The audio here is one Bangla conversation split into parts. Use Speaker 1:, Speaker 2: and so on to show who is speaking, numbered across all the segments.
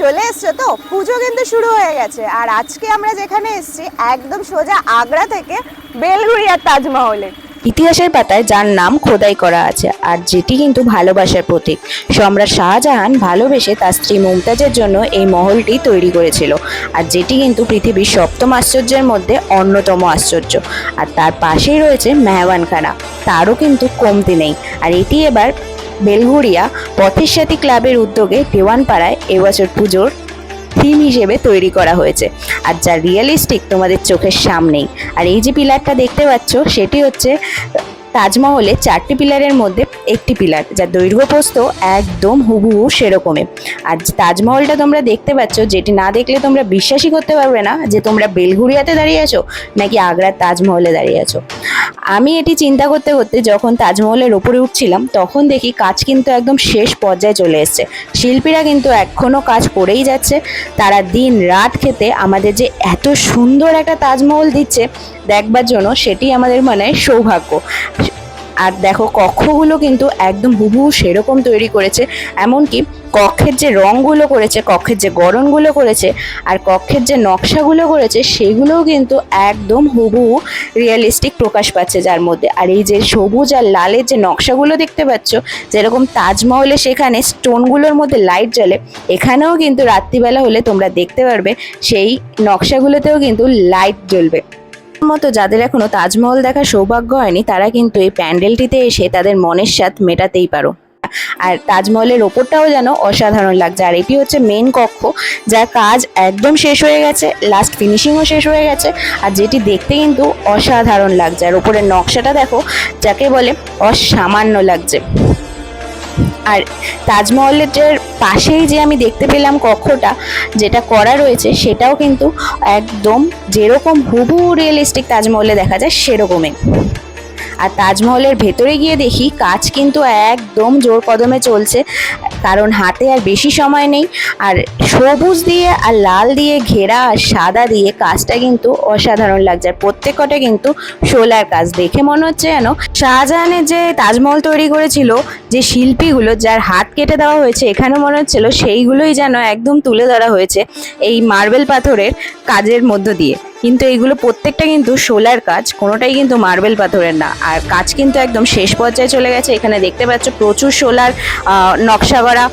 Speaker 1: চলে এসছো তো? পুজো কিন্তু শুরু হয়ে গেছে। আর আজকে আমরা যেখানে এসেছি, একদম সোজা আগ্রা থেকে বেলঘুরিয়ার তাজমহলে।
Speaker 2: ইতিহাসের পাতায় যার নাম খোদাই করা আছে, আর যেটি কিন্তু ভালোবাসার প্রতীক। সম্রাট শাহজাহান ভালোবেসে তার স্ত্রী মুমতাজের জন্য এই মহলটি তৈরি করেছিল, আর যেটি কিন্তু পৃথিবীর সপ্তম আশ্চর্যের মধ্যে অন্যতম আশ্চর্য। আর তার পাশেই রয়েছে মেহমানখানা, তারও কিন্তু কমতি নেই। আর এটি এবার বেলঘুরিয়া পথের সাথী ক্লাবের উদ্যোগে দেওয়ানপাড়ায় এবছর পুজোর থিম হিসেবে তৈরি করা হয়েছে। আর যা রিয়েলিস্টিক তোমাদের চোখের সামনেই। আর এই যে পিলারটা দেখতে পাচ্ছ, সেটি হচ্ছে তাজমহলের চারটি পিলারের মধ্যে একটি পিলার, যার দৈর্ঘ্য প্রস্থ একদম হুবহু সেরকমই। আর তাজমহলটা তোমরা দেখতে পাচ্ছ, যেটি না দেখলে তোমরা বিশ্বাসই করতে পারবে না যে তোমরা বেলঘুরিয়াতে দাঁড়িয়ে আছো নাকি আগ্রার তাজমহলে দাঁড়িয়ে আছো। আমি এটি চিন্তা করতে করতে যখন তাজমহলের ওপরে উঠছিলাম, তখন দেখি কাজ কিন্তু একদম শেষ পর্যায়ে চলে এসছে। শিল্পীরা কিন্তু এখনও কাজ করেই যাচ্ছে। তারা দিন রাত খেতে আমাদের যে এত সুন্দর একটা তাজমহল দিচ্ছে, দেখবার জন্য সেটি আমাদের মানে সৌভাগ্য। আর দেখো কক্ষগুলো কিন্তু একদম হুবহু সেরকম তৈরি করেছে, এমনকি কক্ষের যে রঙগুলো করেছে, কক্ষের যে গড়নগুলো করেছে আর কক্ষের যে নকশাগুলো করেছে, সেগুলোও কিন্তু একদম হুবহু রিয়েলিস্টিক প্রকাশ পাচ্ছে যার মধ্যে। আর এই যে সবুজ আর লালের যে নকশাগুলো দেখতে পাচ্ছ, যেরকম তাজমহলে সেখানে স্টোনগুলোর মধ্যে লাইট জ্বলে, এখানেও কিন্তু রাত্রিবেলা হলে তোমরা দেখতে পারবে, সেই নকশাগুলোতেও কিন্তু লাইট জ্বলবে। মতো যাদের এখনও তাজমহল দেখার সৌভাগ্য হয়নি, তারা কিন্তু এই প্যান্ডেলটিতে এসে তাদের মনের স্বাদ মেটাতেই পারো। আর তাজমহলের ওপরটাও যেন অসাধারণ লাগছে। আর এটি হচ্ছে মেন কক্ষ, যার কাজ একদম শেষ হয়ে গেছে লাস্ট ফিনিশিংও শেষ হয়ে গেছে, আর যেটি দেখতে কিন্তু অসাধারণ লাগছে। আর ওপরের নকশাটা দেখো, যাকে বলে অসামান্য লাগছে। আর তাজমহলের পাশেই যে আমি দেখতে পেলাম কক্ষটা, যেটা করা রয়েছে, সেটাও কিন্তু একদম যেরকম হুবহু রিয়েলিস্টিক তাজমহলে দেখা যায়, সেরকমই। আর তাজমহলের ভেতরে গিয়ে দেখি কাজ কিন্তু একদম জোর কদমে চলছে, কারণ হাতে আর বেশি সময় নেই। আর সবুজ দিয়ে আর লাল দিয়ে ঘেরা আর সাদা দিয়ে কাজটা কিন্তু অসাধারণ লাগছে। আর প্রত্যেকটা কিন্তু সোলার কাজ। দেখে মনে হচ্ছে যেন শাহজাহানের যে তাজমহল তৈরি করেছিল, যে শিল্পীগুলো যার হাত কেটে দেওয়া হয়েছে, এখানে মনে হচ্ছিল সেইগুলোই যেন একদম তুলে ধরা হয়েছে এই মার্বেল পাথরের কাজের মধ্য দিয়ে। কিন্তু এগুলো প্রত্যেকটা কিন্তু সোলার কাজ, কোনোটাই কিন্তু মার্বেল পাথরের না। আর কাজ কিন্তু একদম শেষ পর্যায়ে চলে গেছে। এখানে দেখতে পাচ্ছ প্রচুর সোলার নকশা করা।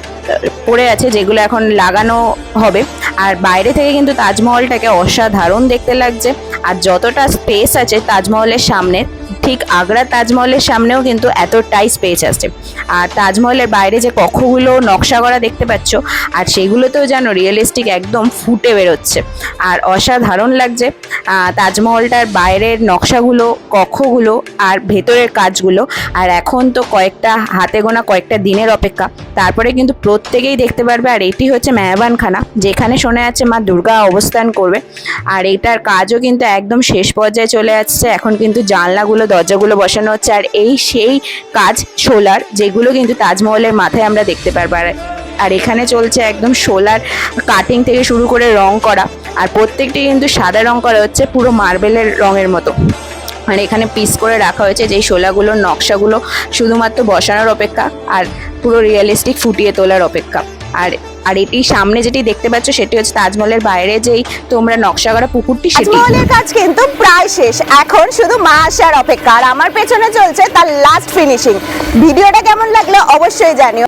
Speaker 2: পড়ে আছে, যেগুলো এখন লাগানো হবে। আর বাইরে থেকে কিন্তু তাজমহলটাকে অসাধারণ দেখতে লাগছে। আর যতটা স্পেস আছে তাজমহলের সামনে, ঠিক আগ্রা তাজমহলের সামনেও কিন্তু এতটাই স্পেস আছে। আর তাজমহলের বাইরে যে কক্ষগুলো নকশা করা দেখতে পাচ্ছ, আর সেগুলোতেও যেন রিয়েলিস্টিক একদম ফুটে বেরোচ্ছে। আর অসাধারণ লাগছে তাজমহলটার বাইরের নকশাগুলো, কক্ষগুলো, আর ভেতরের কাজগুলো। আর এখন তো কয়েকটা হাতে গোনা কয়েকটা দিনের অপেক্ষা। তারপরে কিন্তু প্রত্যেকেই দেখতে পারবে, আর এটি হচ্ছে মেহবানখানা যেখানে শোনা যাচ্ছে মা দুর্গা অবস্থান করবে। আর এটার কাজও কিন্তু একদম শেষ পর্যায়ে চলে আসছে, এখন কিন্তু জানলাগুলো, দরজাগুলো বসানো হচ্ছে, আর এই সেই কাজ সোলার, যেগুলো কিন্তু তাজমহলের মাথায় আমরা দেখতে পারব। আর আর এখানে চলছে একদম সোলার কাটিং থেকে শুরু করে রং করা, আর প্রত্যেকটি কিন্তু সাদা রং করা হচ্ছে, পুরো মার্বেলের রঙের মতো। আর এখানে পিস করে রাখা হয়েছে যেই শোলাগুলোর নকশাগুলো শুধুমাত্র বসানোর অপেক্ষা আর পুরো রিয়েলিস্টিক ফুটিয়ে তোলার অপেক্ষা। আর আর এটি সামনে যেটি দেখতে পাচ্ছ সেটি হচ্ছে তাজমহলের বাইরে যেই তোমরা নকশা করা পুকুরটি সেটি।
Speaker 1: তাজমহলের কাজ কিন্তু প্রায় শেষ। এখন শুধু মা আসার অপেক্ষা, আর আমার পেছনে চলছে তার লাস্ট ফিনিশিং ভিডিওটা কেমন লাগল অবশ্যই জানিও।